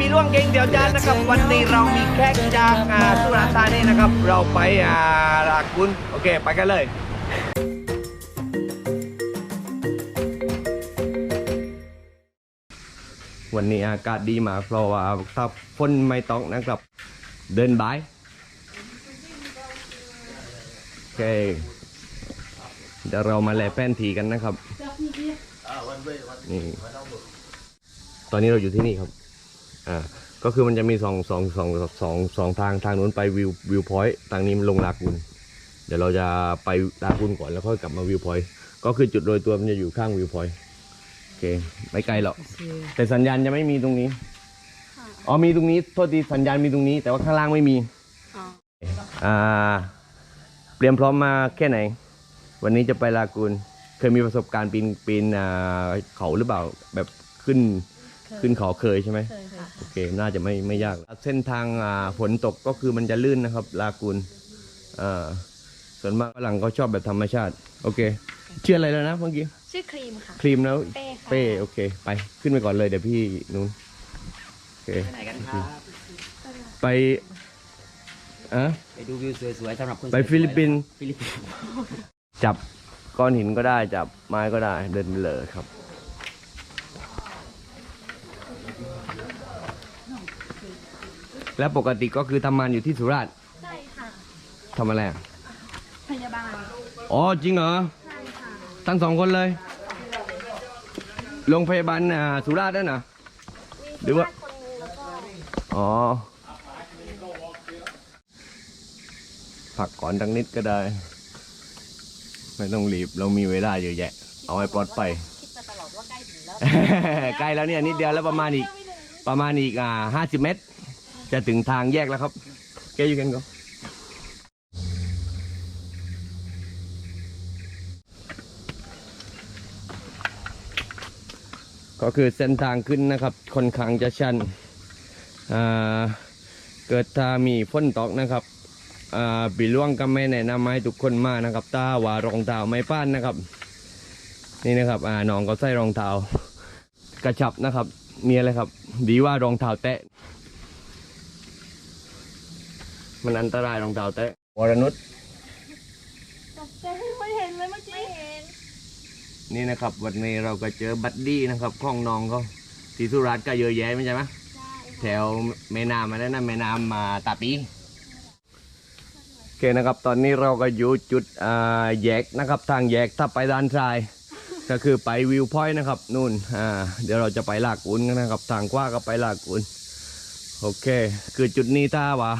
ดีทุกคนอยู่กับปีล่วงเก่งเดี๋ยวจานนะครับ วันนี้เรามีแขกจากอ่าสุราษฎร์ธานีนะครับ เราไปอ่าลากุนโอเค ไปกันเลยวันนี้อากาศดีมากเพราะว่าถ้าฝนไม่ตกนะครับ เดินบายโอเคเดี๋ยวเรามาแลแป้นทีกันนะครับนี่ตอนนี้เราอยู่ที่นี่ครับ อ่าก็คือมันจะมีสองสองสองสองสองทางทางนู้นไปวิววิวพอยต์ทางนี้มันลงลากุนเดี๋ยวเราจะไปลากุนก่อนแล้วค่อยกลับมาวิวพอยต์ก็คือจุดโดยตัวมันจะอยู่ข้างวิวพอยต์โอเคไม่ไกลหรอกแต่สัญญาณจะไม่มีตรงนี้อ๋อมีตรงนี้โทษทีสัญญาณมีตรงนี้ แต่ว่าข้างล่างไม่มีอ๋ออ่าเตรียมพร้อมมาแค่ไหน วันนี้จะไปลากูนเคยมีประสบการณ์ปีนปีนอ่าเขาหรือเปล่าแบบขึ้น ขึ้นเขาเคยใช่ไหมเคยค่ะโอเคน่าจะไม่ไม่ยาก เส้นทางอ่าฝนตกก็คือมันจะลื่นนะครับ ลากูนอ่าส่วนมากฝรั่งเขาชอบแบบธรรมชาติ โอเคชื่ออะไรแล้วนะเมื่อกี้ชื่อครีมค่ะ ครีมแล้วเป้ค่ะเป้โอเค ไปขึ้นไปก่อนเลยเดี๋ยวพี่นู้นโอเคไหนกันครับไปอะไปดูวิวสวยๆสำหรับคนไปฟิลิปปินส์ฟิลิปปินส์จับก้อนหินก็ได้จับไม้ก็ได้เดินเลยครับ แล้วปกติก็คือทำงานอยู่ที่สุราษฎร์ใช่ค่ะ ทำอะไรอะพยาบาล อ๋อจริงเหรอ ใช่ค่ะ ทั้งสองคนเลย โรงพยาบาลอ่าสุราษฎร์ด้วยนะหรือว่า คนนึงแล้วก็อ๋อ ผักก่อนดังนิดก็ได้ ไม่ต้องรีบ เรามีเวลาเยอะแยะ เอาไว้ปลอดภัย คิดมาตลอดว่าใกล้ถึงแล้ว ใกล้แล้วเนี่ยนิดเดียวแล้วประมาณอีก ประมาณอีกอ่าห้าสิบเมตร จะถึงทางแยกแล้วครับ แกอยู่กันก็ก็คือเส้นทางขึ้นนะครับค่อนข้างจะชัน เกิดถ้ามีฝนตกนะครับอ่าปีล่วงก็ไม่แนะนำให้ทุกคนมานะครับถ้าว่ารองเท้าไม่ป้านนะครับ นี่นะครับน้องก็ใส่รองเท้ากระชับนะครับ มีอะไรครับ ดีว่ารองเท้าแตะ มันอันตรายรองเท้าแตะวรนุชตกใจไม่เห็นเลยเมื่อกี้ไม่เห็นนี่นะครับ วันนี้เราก็เจอบัดดี้นะครับข้องน้องเขาที่สุราษฎร์ก็เยอะแยะไม่ใช่ไหมใช่แถวแม่น้ำมาแล้วนะแม่น้ำมาตาปีโอเคนะครับ ตอนนี้เราก็อยู่จุดอ่าแยกนะครับทางแยกถ้าไปด้านซ้าย ก็คือไปวิวพอยต์นะครับนู่นอ่าเดี๋ยวเราจะไปลากอุนกันนะครับ ทางขวาก็ไปลากอุนโอเค คือจุดนี้ถ้าว่า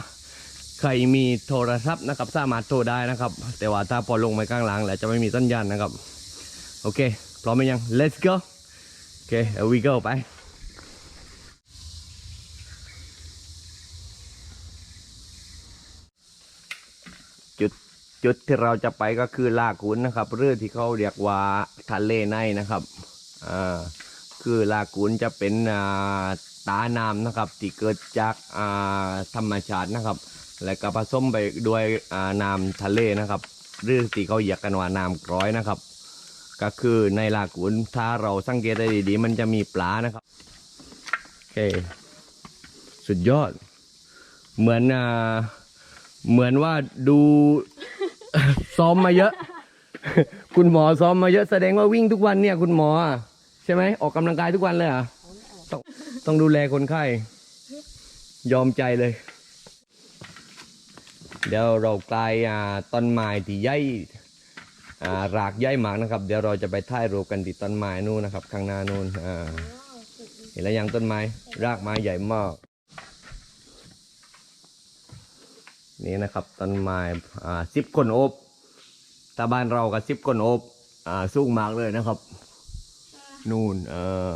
ใครมีโทรศัพท์นะครับสามารถโทรได้นะครับ แต่ว่าถ้าพอลงไปข้างหลังแล้วจะไม่มีสัญญาณนะครับ โอเค พร้อมไหมยัง let's go โอเค here we go ไปจุดจุดที่เราจะไปก็คือลากุนนะครับเรือที่เขาเรียกว่าทะเลในนะครับอ่าคือลากุนจะเป็นอ่าตาน้ำนะครับ ที่เกิดจากอ่าธรรมชาตินะครับ และก็ผสมไปด้วยน้ำทะเลนะครับ หรือที่เขาเรียกกันว่าน้ำกร้อยนะครับ ก็คือในลากุนถ้าเราสังเกตได้ดีๆ มันจะมีปลานะครับโอเคสุดยอด เหมือนอ่าเหมือนว่าดูซ้อมมาเยอะ คุณหมอซ้อมมาเยอะแสดงว่าวิ่งทุกวันเนี่ย คุณหมอใช่ไหมออกกำลังกายทุกวันเลยอะต้องต้องดูแลคนไข้ยอมใจเลย เดี๋ยวเรากลายต้นไม้ที่ใหญ่รากใหญ่มากนะครับ เดี๋ยวเราจะไปถ่ายรูปกันที่ต้นไม้นู่นนะครับ ข้างหน้านู่นเห็นแล้วยังต้นไม้รากไม้ใหญ่มากนี่นะครับต้นไม้อ่าสิบคนโอบตาบ้านเรากับสิบคนโอบอ่าสูงมากเลยนะครับ นู่นเออ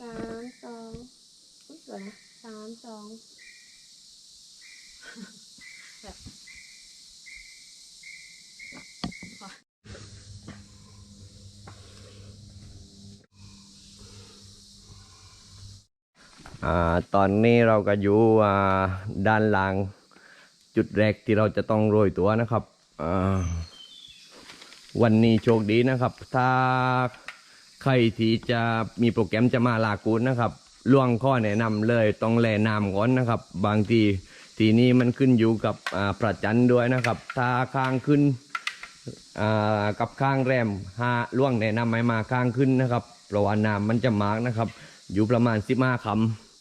สามสองอุ๊ยสวยสามสอง ตอนนี้เราก็อยู่ด้านหลังจุดแรกที่เราจะต้องโรยตัวนะครับวันนี้โชคดีนะครับ ถ้าใครที่จะมีโปรแกรมจะมาลากูนนะครับล่วงข้อแนะนำเลยต้องแลน้ำก่อนนะครับ บางทีทีนี้มันขึ้นอยู่กับพระจันทร์ด้วยนะครับ ถ้าข้างขึ้นกับข้างแรมหาล่วงแนะนำให้มาข้างขึ้นนะครับเพราะว่าน้ำมันจะมากนะครับ อยู่ประมาณ15คำ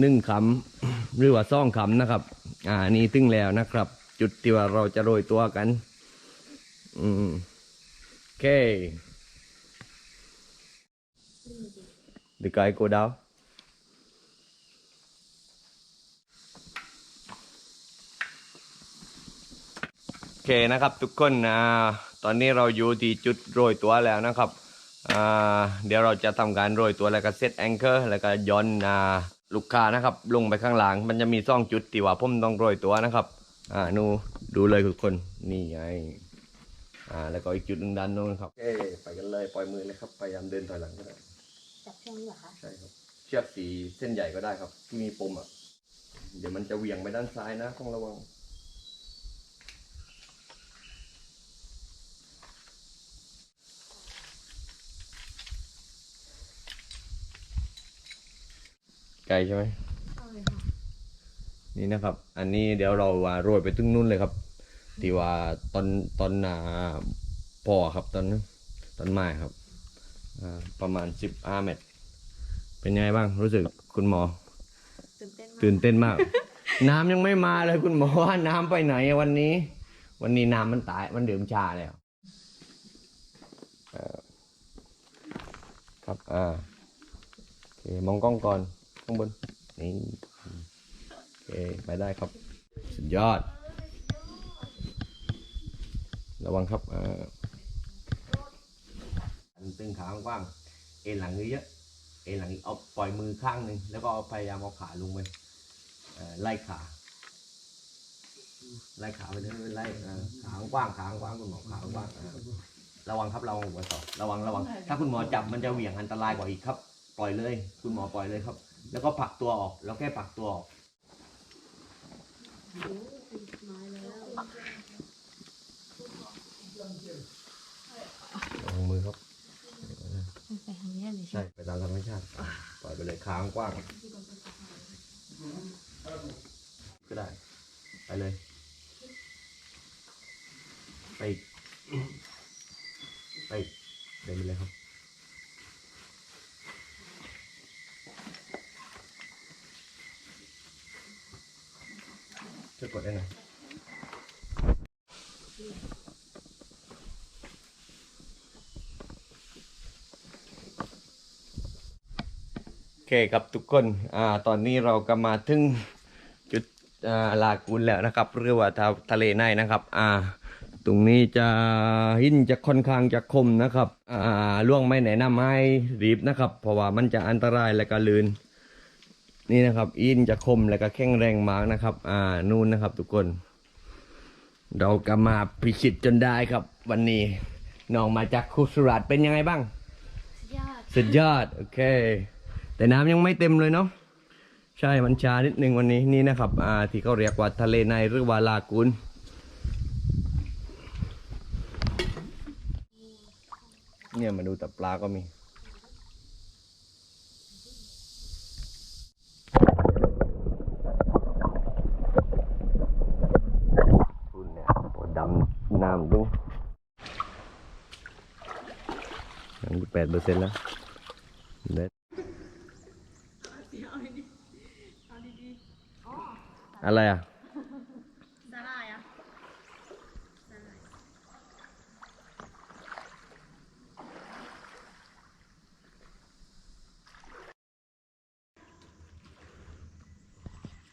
หนึ่งคำหรือว่าซ่องคำนะครับ อ่านี่ตึงแล้วนะครับ จุดที่ว่าเราจะโรยตัวกัน อืมโอเค The guy go down โอเคนะครับ ทุกคนอ่าตอนนี้เราอยู่ที่จุดโรยตัวแล้วนะครับอ่าเดี๋ยวเราจะทำการโรยตัวแล้วก็เซตแองเกอร์แล้วก็ย้อนอ่า ลูกค้านะครับ ลงไปข้างหลังมันจะมีซ่องจุดที่ว่าผมต้องโรยตัวนะครับ อ่านูดูเลยทุกคนนี่ไงอ่า แล้วก็อีกจุดหนึงด้านโน้นครับโอเคไปกันเลยปล่อยมือเลยครับพยายามเดินถอยหลังก็ได้จับช่วงนี้เหรอคะใช่ครับ เชือกสีเส้นใหญ่ก็ได้ครับ ที่มีปมอะเดี๋ยวมันจะเหวี่ยงไปด้านซ้ายนะต้องระวัง ไกลใช่ไหมเอาเลยค่ะนี่นะครับ อันนี้เดี๋ยวเราอ่าโรยไปตึงนู่นเลยครับที่ว่าตอนตอนอ่าพอครับตอนนั้นตอนไม้ครับอ่าประมาณสิบห้าเมตรเป็นยังไงบ้างรู้สึกคุณหมอ ตื่นเต้นมากตื่นเต้นมาก น้ำยังไม่มาเลยคุณหมอว่าน้ำไปไหนอะวันนี้ วันนี้น้ำมันตายมันดื่มชาแล้วเอ่อครับอ่าโอเคมองกล้องก่อน ข้างบน นี่โอเคไปได้ครับ สุดยอด ระวังครับอ่าอันตึงขากว้าง เอ็นหลังเยอะเอ็นหลังอีกเอาปล่อยมือข้างหนึ่งแล้วก็พยายามเอาขาลงไปไล่ขา ไล่ขาไปเรื่อยๆไล่เอ่อขากว้างขากว้างคุณหมอขากว้างระวังครับระวังหัวต่อระวังระวัง ถ้าคุณหมอจับมันจะเหวี่ยงอันตรายกว่าอีกครับ ปล่อยเลย คุณหมอปล่อยเลยครับ แล้วก็ผลักตัวออก แล้วแค่ผลักตัวออกมาแล้วระวังมือครับ ไปทางนี้เลยใช่ไปตามธรรมชาติ ปล่อยไปเลยขากว้างก็ได้ ไปเลย ไปอีกไปอีกเดินไปเลยครับ ช่วยกดได้หน่อยโอ เคครับทุกคนอ่าตอนนี้เราก็มาถึงจุดอ่าลากูนแล้วนะครับหรือว่าทะทะเลในนะครับอ่าตรงนี้จะหินจะค่อนข้างจะคมนะครับอ่าล่วงไม่แนะนำให้รีบนะครับ เพราะว่ามันจะอันตรายและก็ลื่นนี่นะครับอินจะคมและก็แข็งแรงมากนะครับ อ่านู่นนะครับ ทุกคน เราก็มาพิชิตจนได้ครับ วันนี้น้องมาจากคุสุรัตน์เป็นยังไงบ้าง สุดยอด สุดยอด โอเค แต่น้ำยังไม่เต็มเลยเนาะใช่มันช้านิดนึงวันนี้นี่นะครับอ่าที่เขาเรียกว่าทะเลในหรือว่าลากูนเนี่ยมาดูแต่ปลาก็มีคุณเนี่ยโอ้ดำน้ำดูยังอยู่แปดเปอร์เซ็นต์แล้วเด็ด อะไรอะสาลายอะ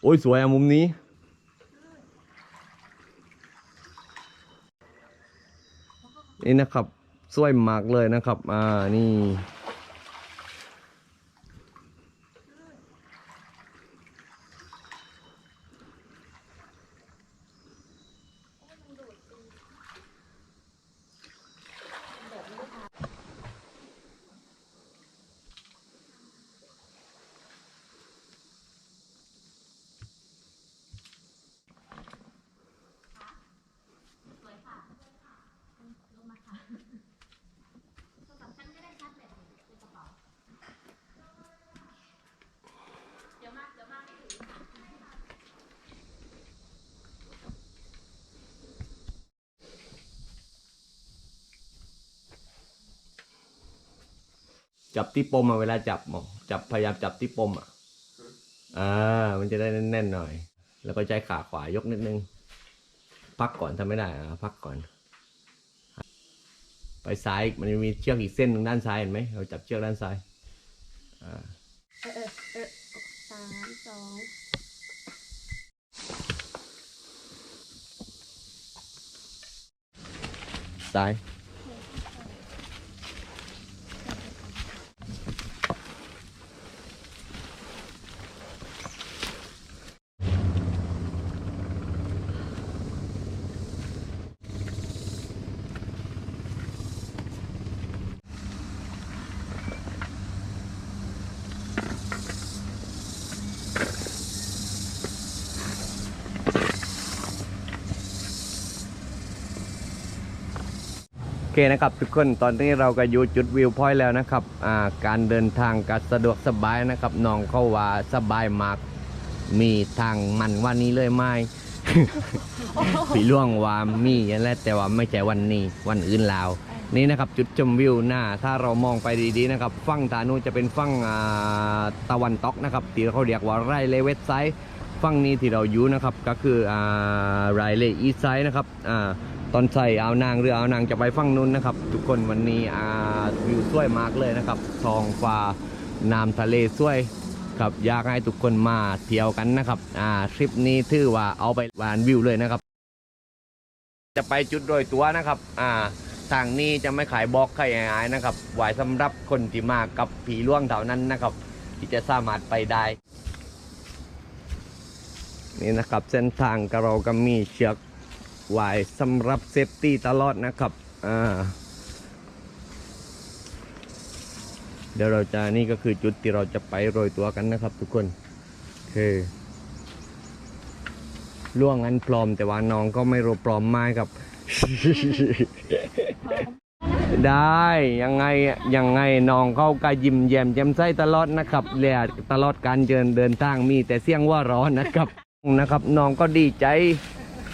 โอ้ยสวยอะมุมนี้ นี่นะครับสวยมากเลยนะครับ อ่านี่ จับที่ปมอะเวลาจับหมอจับพยายามจับที่ปมอะอ่ามันจะได้แน่นๆหน่อย แล้วก็ใช้ขาขวายกนิดนึง พักก่อนทำไม่ได้อะพักก่อน ไปซ้ายมันจะมีเชือกอีกเส้นหนึ่งด้านซ้ายเห็นไหมเราจับเชือกด้านซ้ายอ่าเออเออเออสามสองซ้าย อเคนะครับทุกคนตอนนี้เราก็อยู่จุดวิวพอยต์แล้วนะครับาการเดินทางก็สะดวกสบายนะครับน้องเขาว่าสบายมาก มีทางมันวันนี้เลยไหมพี่ล่วงว่ามีอย่างแรกแต่ว่าไม่ใช่วันนี้วันอื่นแล้วนี่นะครับจุดชมวิวหน้าถ้าเรามองไปดีๆนะครับฝั่งตานูนจะเป็นฝั่งตะวันตกนะครับที่เขาเรียกว่าไรเลเวสไซด์ฝั่งนี้ที่เราอยู่นะครับก็คือไรเลอีไซด์นะครับอ่า ตอนใส่เอานางเรือเอานางจะไปฝั่งนู้นนะครับ ทุกคนวันนี้อาวิวสวยมากเลยนะครับท้องฟ้าน้ำทะเลสวยครับอยากให้ทุกคนมาเที่ยวกันนะครับอ่าทริปนี้ถือว่าเอาไปวานวิวเลยนะครับ จะไปจุดโดยตัวนะครับอ่าทางนี้จะไม่ขายบล็อกขายหายนะครับไว้สำหรับคนที่มากับผีล่วงเท่านั้นนะครับ ที่จะสามารถไปได้นี่นะครับเส้นทางก็เราก็มีเชือก ไว้สำหรับเซฟตี้ตลอดนะครับอ่าเดี๋ยวเราจะนี่ก็คือจุดที่เราจะไปโรยตัวกันนะครับ ทุกคนคือล่วงอันปลอม แต่ว่าน้องก็ไม่รู้ปลอมไม้ครับ ได้ยังไงยังไงน้องเขาก็ยิ้มแย้มแจ่มใสตลอดนะครับเรียตลอดการเดินเดินทางมีแต่เสียงว่าร้อนนะครับนะครับ น้องก็ดีใจ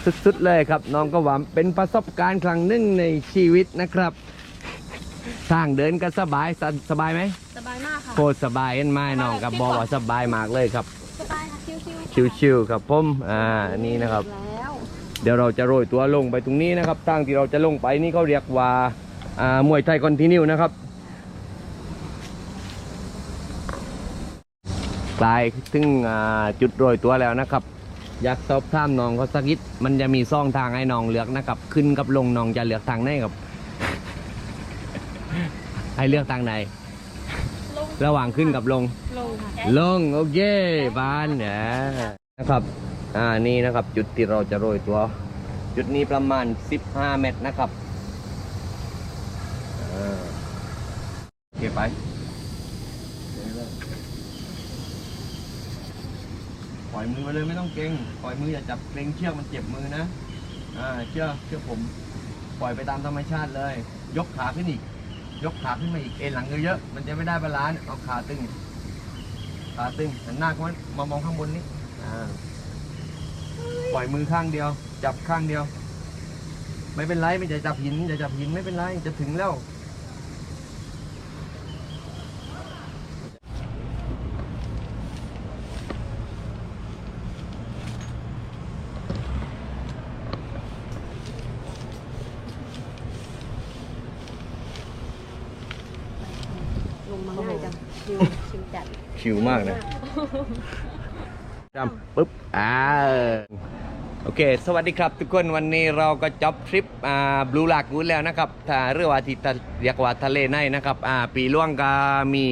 สุดๆเลยครับ น้องก็ว่าเป็นประสบการณ์ครั้งหนึ่งในชีวิตนะครับ ทางเดินก็สบายสสบายไหมสบายมากค่ะ โคตรสบายเห็นไหมน้องกับบอกว่าสบายมากเลยครับ สบายค่ะ ชิวๆชิวๆครับผมอ่านี่นะครับ แล้ว เดี๋ยวเราจะโรยตัวลงไปตรงนี้นะครับทางที่เราจะลงไปนี่เขาเรียกว่าอ่ามวยไทยคอนติเนียนะครับกลายถึงอ่าจุดโรยตัวแล้วนะครับ อยากสอบถามน้องเขาสักนิดมันจะมีซ่องทางให้น้องเลือกนะครับ ขึ้นกับลงน้องจะเลือกทางไหนครับ ให้เลือกทางไหน ลงระหว่างขึ้นกับลง ลงค่ะลงโอเคบานเนี่ยนะครับ อ่านี่นะครับ จุดที่เราจะโรยตัว จุดนี้ประมาณ 15 เมตรนะครับอ่าโอเคไปปล่ อยมือมาเลยไม่ต้องเกรงปล่อยมืออย่าจับเกรงเชือกมันเจ็บมือนะอ่าเชือกเชือกผมปล่อยไปตามธรรมชาติเลย ยกขาขึ้นอีก ยกขาขึ้นมาอีกเอ็นหลังเยอะๆมันจะไม่ได้บาลานซ์เอาขาตึงขาตึงหันหน้าเขามามองข้างบนนี้อ่าปล่อยมือข้างเดียว จับข้างเดียว ไม่เป็นไรไม่จะจับหินจะจับหินไม่เป็นไรจะถึงแล้ว ลงมาง่ายจังชิวชิวจัดชิวมากนะจำปุ๊บ อ่า โอเค สวัสดีครับทุกคน วันนี้เราก็จบทริป อ่า บลูลากูนแล้วนะครับถ้าเรือว่าที่ทะเรียกว่าทะเลในนะครับ อ่า ปีล่วงก็มี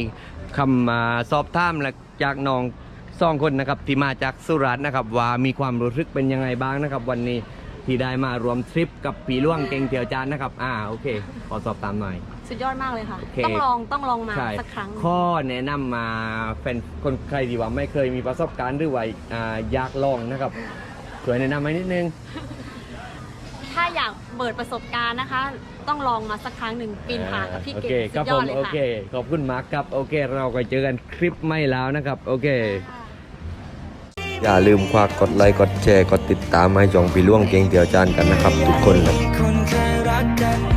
คำอ่าสอบถามและจากน้องสองคนนะครับที่มาจากสุราษฎร์นะครับ ว่ามีความรู้สึกเป็นยังไงบ้างนะครับ วันนี้ที่ได้มารวมทริปกับปีล่วงเก่งเที่ยวจานนะครับ อ่า โอเค ขอสอบตามหน่อย สุดยอดมากเลยค่ะ โอเค ต้องลองต้องลองมาใช่สักครั้ง ข้อแนะนำมาแฟนคนใครดีว่าไม่เคยมีประสบการณ์หรือว่าอ่าอยากลองนะครับช่วยแนะนำมานิดนึง ถ้าอยากเปิดประสบการณ์นะคะ ต้องลองมาสักครั้งหนึ่งปีนผากับพี่โอเก่เคงคสุรับดยผอดมเลยโอค่ะเค ขอบคุณมากครับ โอเค เราก็เจอกันคลิปไม่แล้วนะครับ โอเค อย่าลืมฝากกดไลค์ กดแชร์ กดติดตามให้จองปีล่วงเก่งเตียวจานกันนะครับ ทุกคนครับคนเคยรักกัน